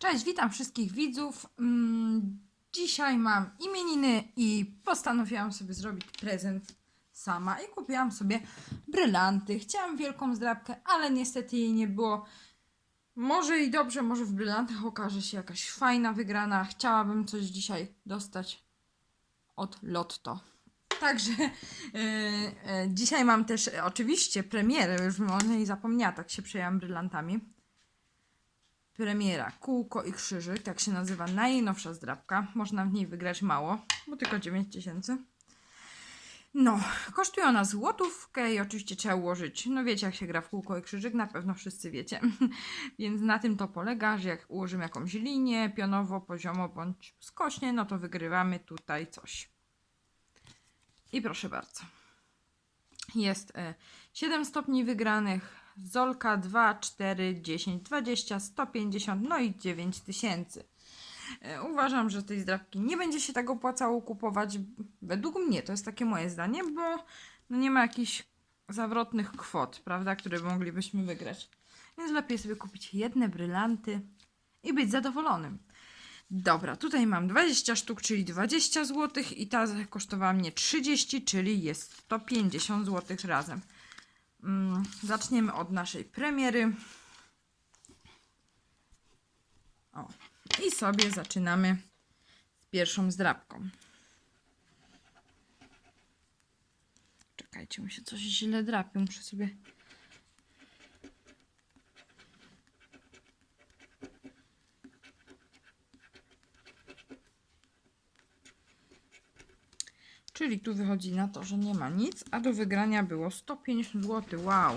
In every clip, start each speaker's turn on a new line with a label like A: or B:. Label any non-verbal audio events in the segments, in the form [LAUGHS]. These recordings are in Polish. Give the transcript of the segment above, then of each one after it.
A: Cześć, witam wszystkich widzów. Mm, Dzisiaj mam imieniny i postanowiłam sobie zrobić prezent sama i kupiłam sobie brylanty. Chciałam wielką zdrabkę, ale niestety jej nie było. Może i dobrze, może w brylantach okaże się jakaś fajna wygrana. Chciałabym coś dzisiaj dostać od Lotto. Także e, e, dzisiaj mam też oczywiście premierę, już o niej zapomniała, tak się przejęłam brylantami premiera Kółko i Krzyżyk, tak się nazywa najnowsza zdrabka. Można w niej wygrać mało, bo tylko 9 tysięcy. No, kosztuje ona złotówkę i oczywiście trzeba ułożyć, no wiecie jak się gra w kółko i krzyżyk, na pewno wszyscy wiecie. [LAUGHS] Więc na tym to polega, że jak ułożymy jakąś linię, pionowo, poziomo bądź skośnie, no to wygrywamy tutaj coś. I proszę bardzo. Jest e, 7 stopni wygranych, Zolka 2, 4, 10, 20, 150, no i 9 tysięcy. E, Uważam, że tej zdrabki nie będzie się tak opłacało kupować. Według mnie to jest takie moje zdanie, bo no nie ma jakichś zawrotnych kwot, prawda, które moglibyśmy wygrać. Więc lepiej sobie kupić jedne brylanty i być zadowolonym. Dobra, tutaj mam 20 sztuk, czyli 20 zł i ta kosztowała mnie 30, czyli jest 150 zł razem. Mm, zaczniemy od naszej premiery. O, i sobie zaczynamy z pierwszą zdrabką. Czekajcie, mi się coś źle drapie, muszę sobie... Czyli tu wychodzi na to, że nie ma nic, a do wygrania było 150 zł. Wow.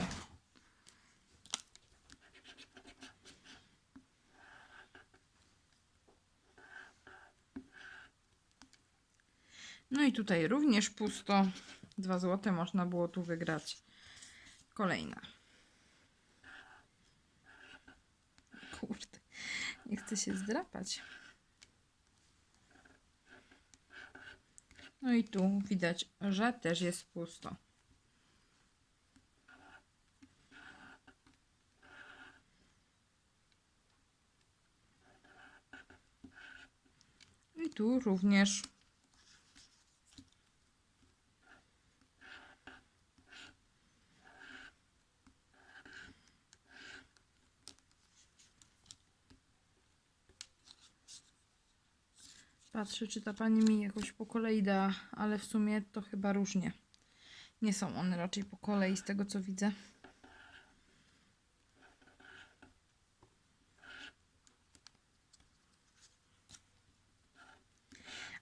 A: No i tutaj również pusto. 2 zł można było tu wygrać. Kolejna. Kurde, nie chcę się zdrapać. No i tu widać, że też jest pusto. I tu również. Patrzę, czy ta pani mi jakoś po kolei da, ale w sumie to chyba różnie. Nie są one raczej po kolei z tego co widzę.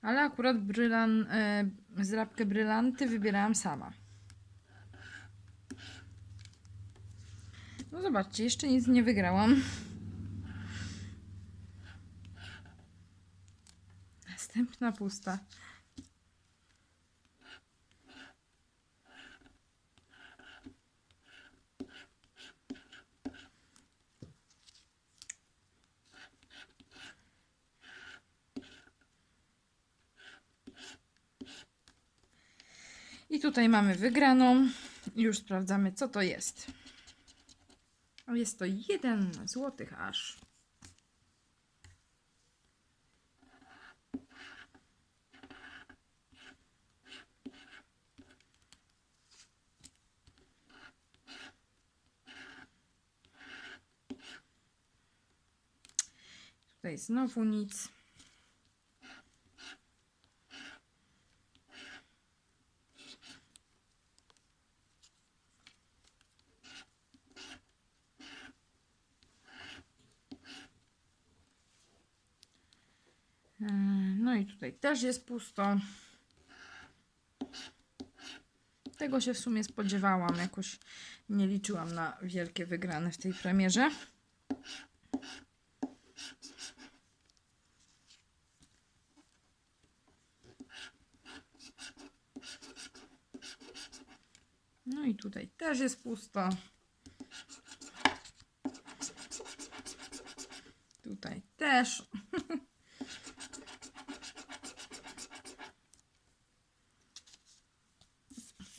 A: Ale akurat brylan, e, zrabkę brylanty wybierałam sama. No zobaczcie, jeszcze nic nie wygrałam. Następna pusta. I tutaj mamy wygraną. Już sprawdzamy, co to jest. Jest to jeden złotych aż. Tutaj znowu nic. Yy, No i tutaj też jest pusto. Tego się w sumie spodziewałam. Jakoś nie liczyłam na wielkie wygrane w tej premierze. No i tutaj też jest pusto. Tutaj też.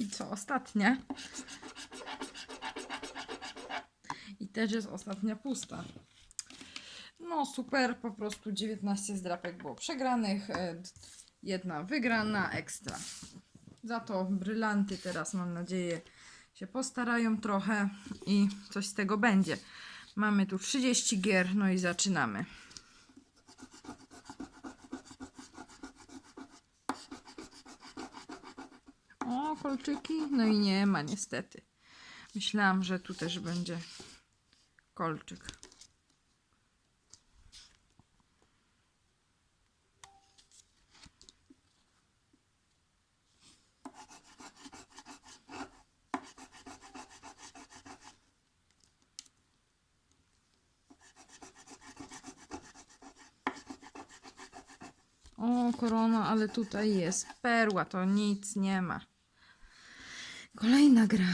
A: I co ostatnie? I też jest ostatnia pusta. No super, po prostu 19 zdrapek było przegranych, e, jedna wygrana, ekstra. Za to brylanty teraz mam nadzieję się postarają trochę i coś z tego będzie. Mamy tu 30 gier, no i zaczynamy. O, kolczyki? No i nie ma niestety. Myślałam, że tu też będzie kolczyk. O, korona, ale tutaj jest perła, to nic nie ma. Kolejna gra.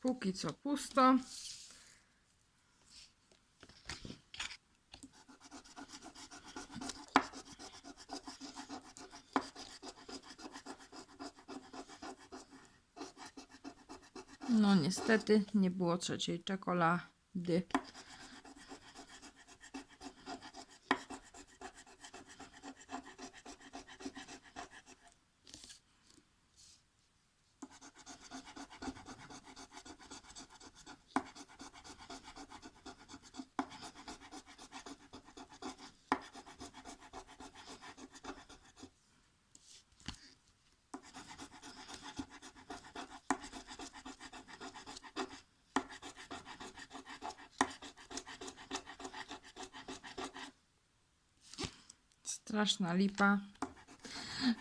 A: Póki co pusto. No niestety nie było trzeciej czekolady. Straszna lipa.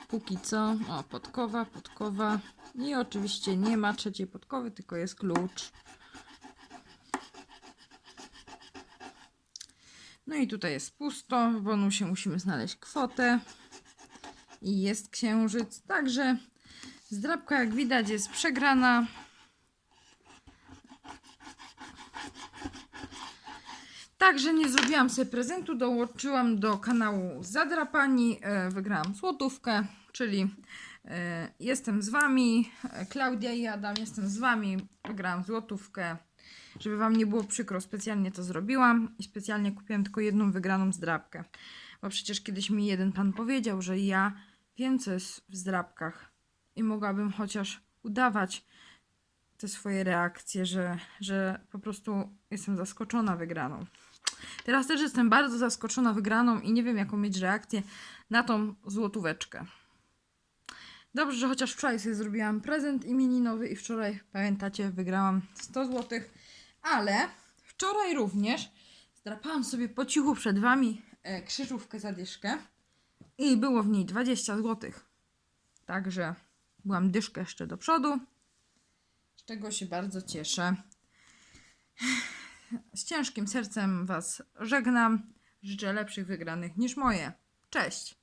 A: Póki co, o, podkowa, podkowa. I oczywiście nie ma trzeciej podkowy, tylko jest klucz. No i tutaj jest pusto. W bonusie musimy znaleźć kwotę. I jest księżyc. Także zdrabka, jak widać, jest przegrana. Także nie zrobiłam sobie prezentu, dołączyłam do kanału Zadrapani, e, wygrałam złotówkę, czyli e, jestem z Wami, e, Klaudia i Adam, jestem z Wami, wygrałam złotówkę. Żeby Wam nie było przykro, specjalnie to zrobiłam i specjalnie kupiłam tylko jedną wygraną zdrabkę. Bo przecież kiedyś mi jeden pan powiedział, że ja wiem co jest w zdrabkach i mogłabym chociaż udawać te swoje reakcje, że, że po prostu jestem zaskoczona wygraną. Teraz też jestem bardzo zaskoczona wygraną i nie wiem, jaką mieć reakcję na tą złotóweczkę. Dobrze, że chociaż wczoraj sobie zrobiłam prezent imieninowy i wczoraj, pamiętacie, wygrałam 100 zł, ale wczoraj również zdrapałam sobie po cichu przed Wami e, krzyżówkę za dyszkę i było w niej 20 zł. Także byłam dyszkę jeszcze do przodu, z czego się bardzo cieszę. Z ciężkim sercem Was żegnam. Życzę lepszych wygranych niż moje. Cześć!